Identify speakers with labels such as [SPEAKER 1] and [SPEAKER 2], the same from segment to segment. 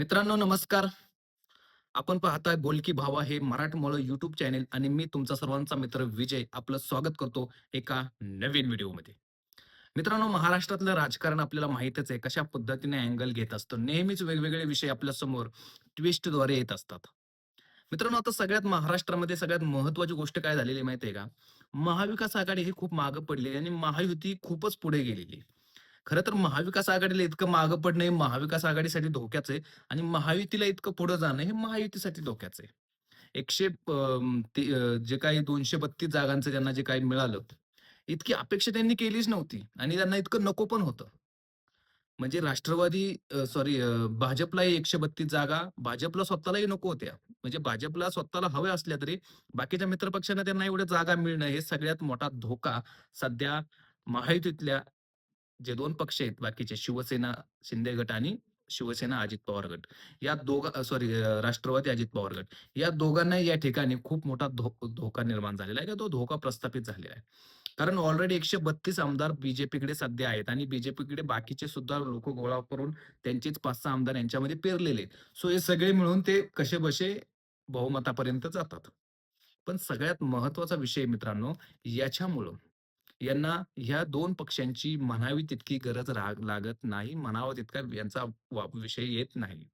[SPEAKER 1] मित्रांनो नमस्कार. आपण पाहताय बोलकी भावा हे मराठमोळ युट्यूब चॅनेल आणि मी तुमचा सर्वांचा मित्र विजय आपलं स्वागत करतो एका नवीन व्हिडिओमध्ये. मित्रांनो महाराष्ट्रातलं राजकारण आपल्याला माहितच आहे कशा पद्धतीने अँगल घेत असतो नेहमीच वेगवेगळे विषय आपल्यासमोर ट्विस्टद्वारे येत असतात. मित्रांनो आता सगळ्यात महाराष्ट्रामध्ये सगळ्यात महत्वाची गोष्ट काय झालेली आहे माहिती आहे का? महाविकास आघाडी ही खूप मागे पडलेली आहे आणि महायुती खूपच पुढे गेलेली खरं तर महाविकास आघाडीला इतकं मागं पडणं हे महाविकास आघाडीसाठी धोक्याचं आहे आणि महायुतीला इतकं पुढं जाणं हे महायुतीसाठी धोक्याचं आहे. एकशे जे काही 232 जागांचं त्यांना जे काही मिळालं, इतकी अपेक्षा त्यांनी केलीच नव्हती आणि त्यांना इतकं नको पण होतं. म्हणजे राष्ट्रवादी सॉरी भाजपलाही एकशे बत्तीस जागा भाजपला स्वतःलाही नको होत्या. म्हणजे भाजपला स्वतःला हव्या असल्या तरी बाकीच्या मित्रपक्षांना त्यांना एवढ्या जागा मिळणं हे सगळ्यात मोठा धोका सध्या महायुतीतल्या जे दोन पक्ष आहेत बाकीचे शिवसेना शिंदे गट आणि शिवसेना अजित पवार गट. या दोघा सॉरी राष्ट्रवादी अजित पवार गट. या दोघांनाही या ठिकाणी खूप मोठा धोका निर्माण झालेला आहे किंवा तो धोका प्रस्थापित झालेला आहे. कारण ऑलरेडी 132 आमदार बीजेपीकडे सध्या आहेत आणि बीजेपीकडे बाकीचे सुद्धा लोक गोळा करून त्यांचेच 5-6 आमदार यांच्यामध्ये पेरलेले सो हे सगळे मिळून ते कसेबसे बहुमतापर्यंत जातात. पण सगळ्यात महत्त्वाचा विषय मित्रांनो याच्यामुळं यांना ह्या दोन पक्षांची म्हणावी तितकी गरज राग लागत नाही. म्हणावा तितका यांचा विषय येत नाही.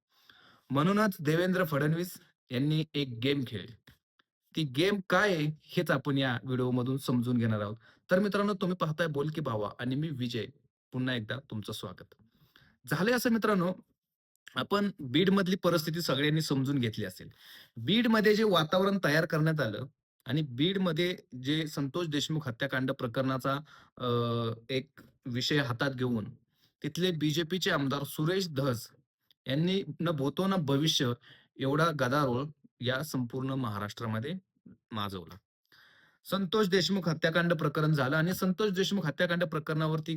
[SPEAKER 1] म्हणूनच देवेंद्र फडणवीस यांनी एक गेम खेळली. ती गेम काय आहे हेच आपण या व्हिडिओमधून समजून घेणार आहोत. तर मित्रांनो तुम्ही पाहताय बोल की भावा आणि मी विजय. पुन्हा एकदा तुमचं स्वागत. झालंय असं मित्रांनो, आपण बीड मधली परिस्थिती सगळ्यांनी समजून घेतली असेल. बीडमध्ये जे वातावरण तयार करण्यात आलं आणि बीडमध्ये जे संतोष देशमुख हत्याकांड प्रकरणाचा एक विषय हातात घेऊन तिथले बीजेपीचे आमदार सुरेश धस यांनी न भूतो न भविष्य एवढा गदारोळ या संपूर्ण महाराष्ट्रामध्ये माजवला. संतोष देशमुख हत्याकांड प्रकरण झालं आणि संतोष देशमुख हत्याकांड प्रकरणावरती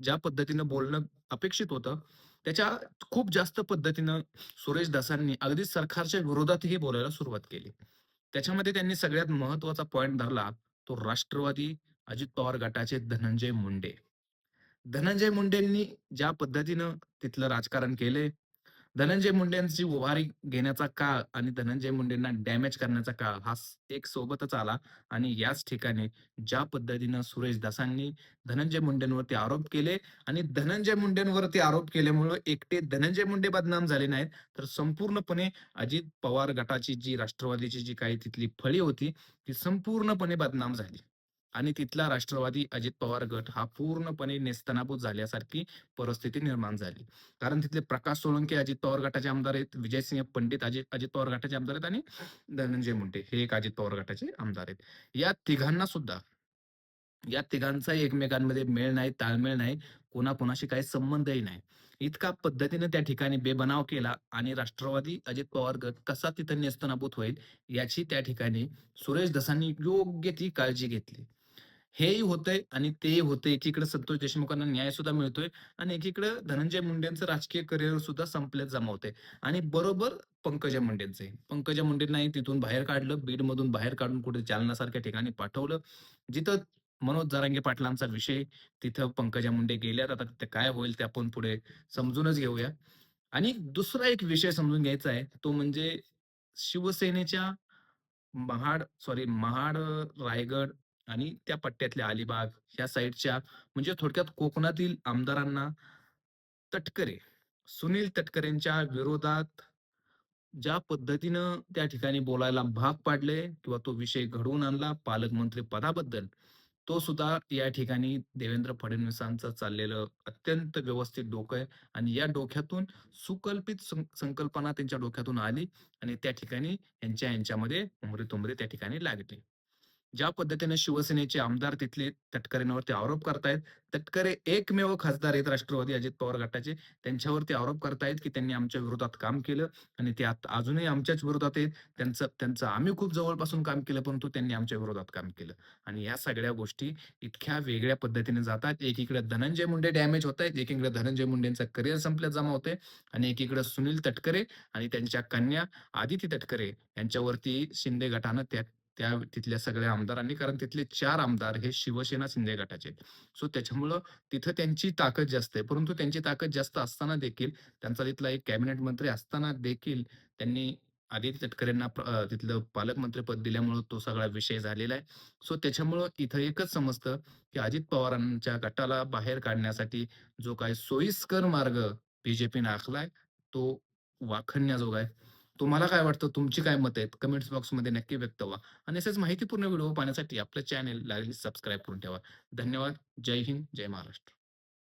[SPEAKER 1] ज्या पद्धतीनं बोलणं अपेक्षित होतं, त्याच्या खूप जास्त पद्धतीनं सुरेश धसांनी अगदी सरकारच्या विरोधातही बोलायला सुरुवात केली. त्याच्यामध्ये त्यांनी सगळ्यात महत्त्वाचा पॉइंट धरला, तो राष्ट्रवादी अजित पवार गटाचे धनंजय मुंडे. धनंजय मुंडेंनी ज्या पद्धतीनं तिथलं राजकारण केलंय, धनंजय मुंडेंची उभारी घेण्याचा काळ आणि धनंजय मुंडेंना डॅमेज करण्याचा काळ हा एक सोबतच आला. आणि याच ठिकाणी ज्या पद्धतीनं सुरेश दासांनी धनंजय मुंडेंवरती आरोप केले आणि धनंजय मुंडेंवरती आरोप केल्यामुळे एकटे धनंजय मुंडे बदनाम झाले नाहीत. तर संपूर्णपणे अजित पवार गटाची जी राष्ट्रवादीची जी काही तिथली फळी होती ती संपूर्णपणे बदनाम झाली. आणि तिथला राष्ट्रवादी अजित पवार गट हा पूर्णपणे नेस्तनाबूत झाल्यासारखी परिस्थिती निर्माण झाली. कारण तिथले प्रकाश सोळंके अजित पवार गटाचे आमदार आहेत विजयसिंह पंडित अजित अजित पवार गटाचे आमदार आहेत आणि धनंजय मुंडे हे एक अजित पवार गटाचे आमदार आहेत. या तिघांना सुद्धा या तिघांचाही एकमेकांमध्ये मेळ नाही ताळमेळ नाही कोणाकोणाशी काही संबंधही नाही. इतका पद्धतीने त्या ठिकाणी बेबनाव केला आणि राष्ट्रवादी अजित पवार गट कसा तिथं नेस्तनाबूत होईल याची त्या ठिकाणी सुरेश दसांनी योग्य ती काळजी घेतली. हेही होतंय आणि तेही होतंय. एकीकडे संतोष देशमुखांना न्याय सुद्धा मिळतोय आणि एकीकडे धनंजय मुंडेंचं राजकीय करिअर सुद्धा संपल्यात जमावतंय. आणि बरोबर पंकजा मुंडेंचे पंकजा मुंडेंनाही तिथून बाहेर काढलं बीडमधून बाहेर काढून कुठे जालनासारख्या ठिकाणी पाठवलं. जिथं मनोज जारांगे पाटलांचा विषय तिथं पंकजा मुंडे गेल्यात. आता तिथे काय होईल ते आपण पुढे समजूनच घेऊया. आणि दुसरा एक विषय समजून घ्यायचा आहे तो म्हणजे शिवसेनेच्या महाड सॉरी महाड रायगड आणि त्या पट्ट्यातल्या अलिबाग ह्या साईडच्या म्हणजे थोडक्यात कोकणातील आमदारांना तटकरे सुनील तटकरेंच्या विरोधात ज्या पद्धतीनं त्या ठिकाणी बोलायला भाग पाडले किंवा तो विषय घडवून आणला पालकमंत्री पदाबद्दल तो सुद्धा या ठिकाणी देवेंद्र फडणवीसांचं चाललेलं अत्यंत व्यवस्थित डोकं आहे आणि या डोक्यातून सुकल्पित सं- संकल्पना त्यांच्या डोक्यातून आली आणि त्या ठिकाणी यांच्या यांच्यामध्ये उमरे तुमरे त्या ठिकाणी लागले. ज्या पद्धतीने शिवसेनेचे आमदार तिथले तटकरेंवरती आरोप करतायत तटकरे एकमेव खासदार आहेत राष्ट्रवादी अजित पवार गटाचे. त्यांच्यावरती आरोप करतायत की त्यांनी आमच्या विरोधात काम केलं आणि ते आता अजूनही आमच्याच विरोधात आहेत. त्यांचं त्यांचं आम्ही खूप जवळपासून काम केलं परंतु त्यांनी आमच्या विरोधात काम केलं. आणि या सगळ्या गोष्टी इतक्या वेगळ्या पद्धतीने जातात. एकीकडे धनंजय मुंडे डॅमेज होत आहेत एकीकडे धनंजय मुंडेंचा करिअर संपल्यात जमा होते आणि एकीकडे सुनील तटकरे आणि त्यांच्या कन्या आदिती तटकरे यांच्यावरती शिंदे गटानं त्या त्या तिथल्या सगळ्या आमदारांनी. कारण तिथले चार आमदार हे शिवसेना शिंदे गटाचे आहेत. सो त्याच्यामुळं तिथं त्यांची ताकद जास्त आहे. परंतु त्यांची ताकद जास्त असताना देखील त्यांचा तिथला एक कॅबिनेट मंत्री असताना देखील त्यांनी आदित्य तटकरेंना तिथलं अ, तिथलं पालकमंत्रीपद दिल्यामुळं तो सगळा विषय झालेला आहे. सो त्याच्यामुळं इथं एकच समजतं, की अजित पवारांच्या गटाला बाहेर काढण्यासाठी जो काही सोयीस्कर मार्ग बीजेपीने आखलाय, तो वाखणण्याजोगा आहे. तुम्हाला काय वाटतं? तुमची काय मतं आहेत? कमेंट्स बॉक्समध्ये नक्की व्यक्त व्हा. आणि असेच माहितीपूर्ण व्हिडिओ पाहण्यासाठी आपलं चॅनेल सबस्क्राईब करून ठेवा. धन्यवाद. जय हिंद, जय महाराष्ट्र.